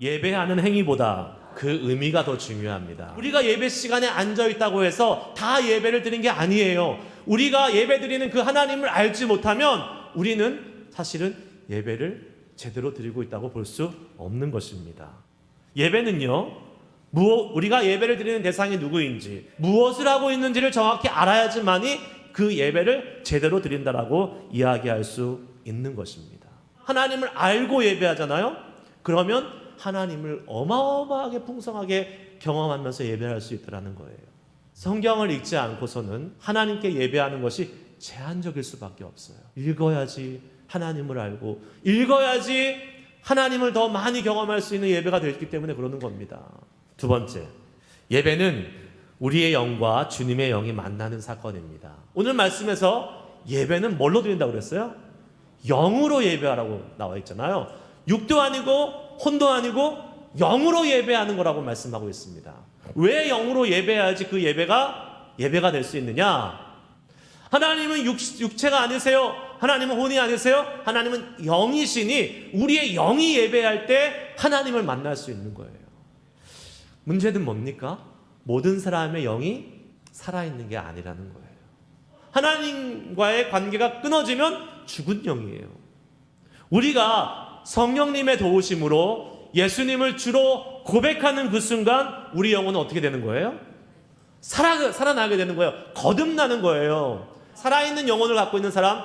예배하는 행위보다 그 의미가 더 중요합니다. 우리가 예배 시간에 앉아 있다고 해서 다 예배를 드리는 게 아니에요. 우리가 예배 드리는 그 하나님을 알지 못하면 우리는 사실은 예배를 제대로 드리고 있다고 볼 수 없는 것입니다. 예배는요, 무엇, 우리가 예배를 드리는 대상이 누구인지, 무엇을 하고 있는지를 정확히 알아야지만이 그 예배를 제대로 드린다라고 이야기할 수 있는 것입니다. 하나님을 알고 예배하잖아요? 그러면 하나님을 어마어마하게 풍성하게 경험하면서 예배할 수 있다는 거예요. 성경을 읽지 않고서는 하나님께 예배하는 것이 제한적일 수밖에 없어요. 읽어야지 하나님을 알고 읽어야지 하나님을 더 많이 경험할 수 있는 예배가 되기 때문에 그러는 겁니다. 두 번째, 예배는 우리의 영과 주님의 영이 만나는 사건입니다. 오늘 말씀에서 예배는 뭘로 드린다고 그랬어요? 영으로 예배하라고 나와 있잖아요. 육도 아니고 혼도 아니고 영으로 예배하는 거라고 말씀하고 있습니다. 왜 영으로 예배해야지 그 예배가 예배가 될 수 있느냐? 하나님은 육, 육체가 아니세요. 하나님은 혼이 아니세요. 하나님은 영이시니 우리의 영이 예배할 때 하나님을 만날 수 있는 거예요. 문제는 뭡니까? 모든 사람의 영이 살아있는 게 아니라는 거예요. 하나님과의 관계가 끊어지면 죽은 영이에요. 우리가 성령님의 도우심으로 예수님을 주로 고백하는 그 순간 우리 영혼은 어떻게 되는 거예요? 살아, 살아나게 되는 거예요. 거듭나는 거예요. 살아있는 영혼을 갖고 있는 사람,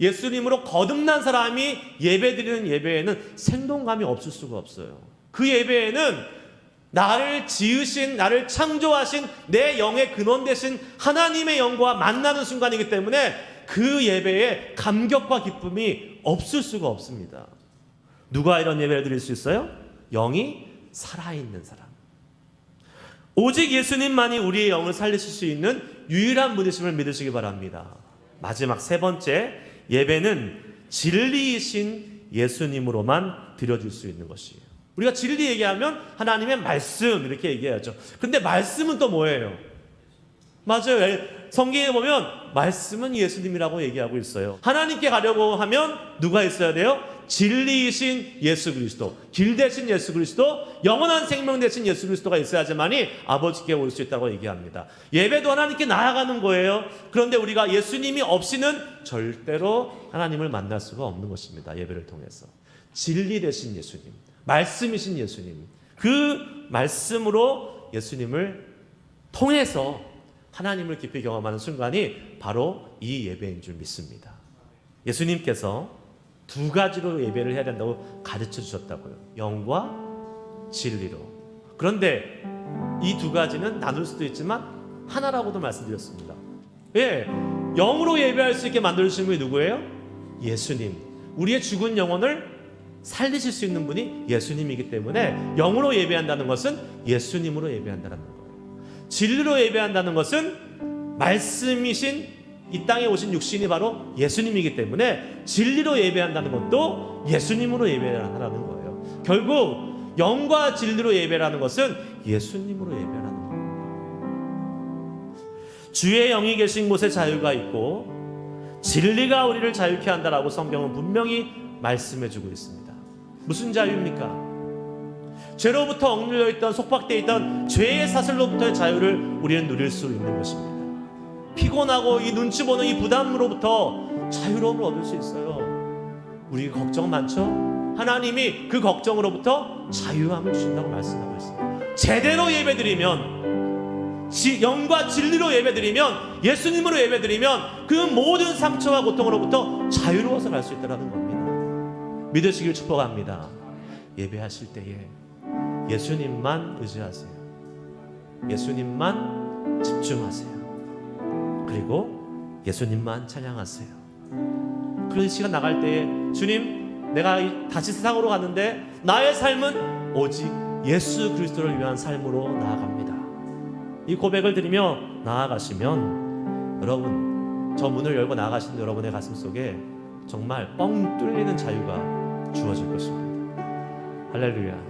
예수님으로 거듭난 사람이 예배 드리는 예배에는 생동감이 없을 수가 없어요. 그 예배에는 나를 지으신, 나를 창조하신 내 영의 근원 되신 하나님의 영과 만나는 순간이기 때문에 그 예배에 감격과 기쁨이 없을 수가 없습니다. 누가 이런 예배를 드릴 수 있어요? 영이 살아있는 사람. 오직 예수님만이 우리의 영을 살리실 수 있는 유일한 분이심을 믿으시기 바랍니다. 마지막 세 번째, 예배는 진리이신 예수님으로만 드려줄 수 있는 것이에요. 우리가 진리 얘기하면 하나님의 말씀 이렇게 얘기해야죠. 근데 말씀은 또 뭐예요? 맞아요. 성경에 보면 말씀은 예수님이라고 얘기하고 있어요. 하나님께 가려고 하면 누가 있어야 돼요? 진리이신 예수 그리스도, 길 대신 예수 그리스도, 영원한 생명 대신 예수 그리스도가 있어야지만이 아버지께 올 수 있다고 얘기합니다. 예배도 하나님께 나아가는 거예요. 그런데 우리가 예수님이 없이는 절대로 하나님을 만날 수가 없는 것입니다. 예배를 통해서. 진리 대신 예수님, 말씀이신 예수님, 그 말씀으로 예수님을 통해서 하나님을 깊이 경험하는 순간이 바로 이 예배인 줄 믿습니다. 예수님께서 두 가지로 예배를 해야 된다고 가르쳐 주셨다고요. 영과 진리로. 그런데 이 두 가지는 나눌 수도 있지만 하나라고도 말씀드렸습니다. 예. 영으로 예배할 수 있게 만들어 주신 분이 누구예요? 예수님. 우리의 죽은 영혼을 살리실 수 있는 분이 예수님이기 때문에 영으로 예배한다는 것은 예수님으로 예배한다는 거예요. 진리로 예배한다는 것은 말씀이신 이 땅에 오신 육신이 바로 예수님이기 때문에 진리로 예배한다는 것도 예수님으로 예배하라는 거예요. 결국 영과 진리로 예배라는 것은 예수님으로 예배하는 거예요. 주의 영이 계신 곳에 자유가 있고 진리가 우리를 자유케 한다라고 성경은 분명히 말씀해 주고 있습니다. 무슨 자유입니까? 죄로부터 억눌려 있던 속박되어 있던 죄의 사슬로부터의 자유를 우리는 누릴 수 있는 것입니다. 피곤하고 이 눈치 보는 이 부담으로부터 자유로움을 얻을 수 있어요. 우리 걱정 많죠? 하나님이 그 걱정으로부터 자유함을 주신다고 말씀하고 있습니다. 제대로 예배드리면 지, 영과 진리로 예배드리면 예수님으로 예배드리면 그 모든 상처와 고통으로부터 자유로워서 갈 수 있다는 겁니다. 믿으시길 축복합니다. 예배하실 때에 예수님만 의지하세요. 예수님만 집중하세요. 그리고 예수님만 찬양하세요. 그런 시간 나갈 때에 주님, 내가 다시 세상으로 갔는데 나의 삶은 오직 예수 그리스도를 위한 삶으로 나아갑니다. 이 고백을 드리며 나아가시면 여러분 저 문을 열고 나아가신 여러분의 가슴 속에 정말 뻥 뚫리는 자유가 주어질 것입니다. 할렐루야.